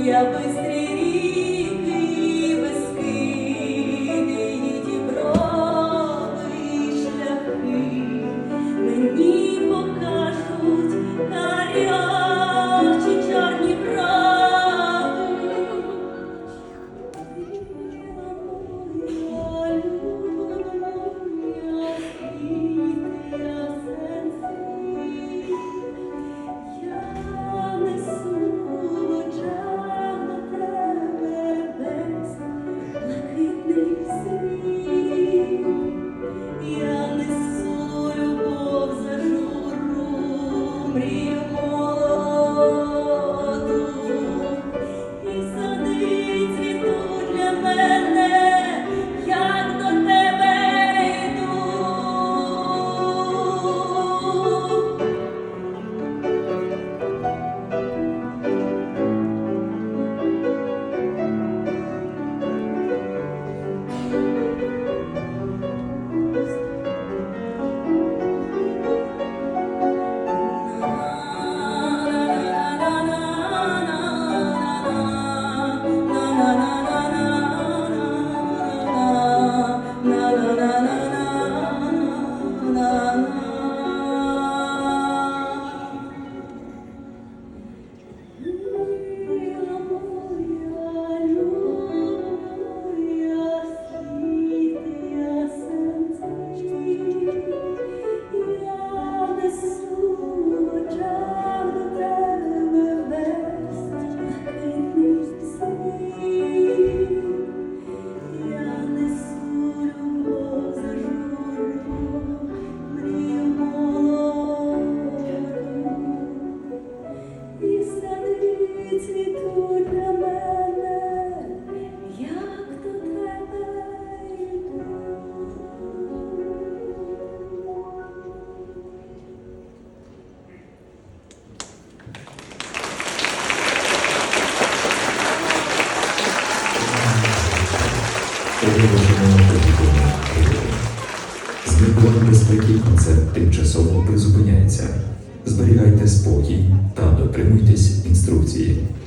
Aleluia, luz Оголошено повідомлення тривоги. З міркувань безпеки концерт тимчасово призупиняється. Зберігайте спокій та дотримуйтесь інструкції.